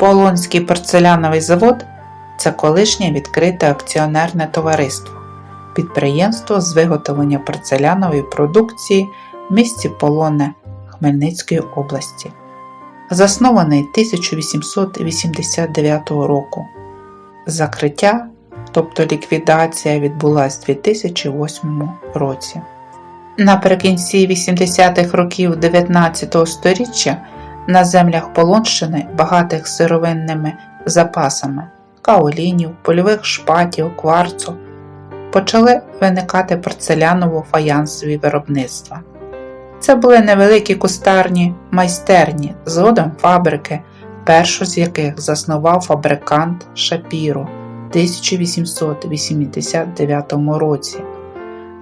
Полонський порцеляновий завод це колишнє відкрите акціонерне товариство, підприємство з виготовлення порцелянової продукції в місті Полоне Хмельницької області, заснований 1889 року. Закриття, тобто ліквідація, відбулась у 2008 році. Наприкінці 80-х років 19 століття на землях Полонщини, багатих сировинними запасами каолінів, польових шпатів, кварцу, почали виникати порцеляново-фаянсові виробництва. Це були невеликі кустарні майстерні, згодом фабрики, першу з яких заснував фабрикант Шапіро в 1889 році.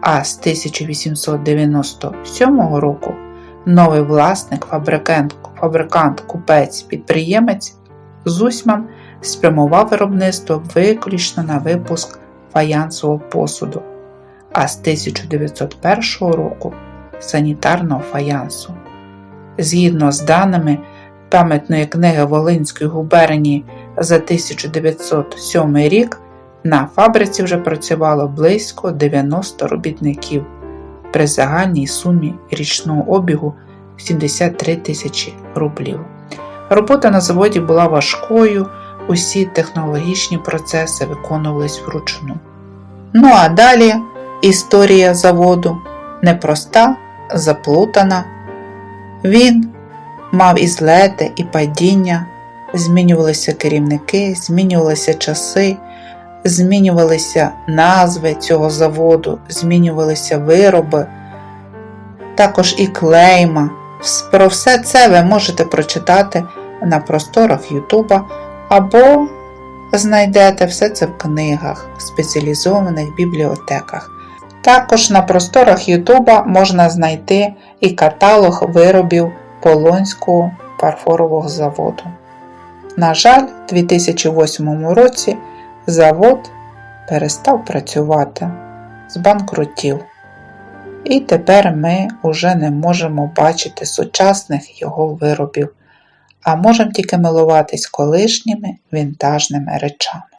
А з 1897 року новий власник, фабрикант, фабрикант купець, підприємець Зусьман спрямував виробництво виключно на випуск фаянсового посуду, а з 1901 року санітарного фаянсу. Згідно з даними пам'ятної книги Волинської губернії за 1907 рік, на фабриці вже працювало близько 90 робітників при загальній сумі річного обігу 73 тисячі рублів. Робота на заводі була важкою, усі технологічні процеси виконувались вручну. Ну а далі історія заводу непроста, заплутана. Він мав і злети, і падіння, змінювалися керівники, змінювалися часи, змінювалися назви цього заводу, змінювалися вироби, також і клейма. Про все це ви можете прочитати на просторах Ютуба або знайдете все це в книгах, в спеціалізованих бібліотеках. Також на просторах Ютуба можна знайти і каталог виробів Полонського парфорового заводу. На жаль, у 2008 році завод перестав працювати, збанкрутів. І тепер ми уже не можемо бачити сучасних його виробів, а можемо тільки милуватись колишніми вінтажними речами.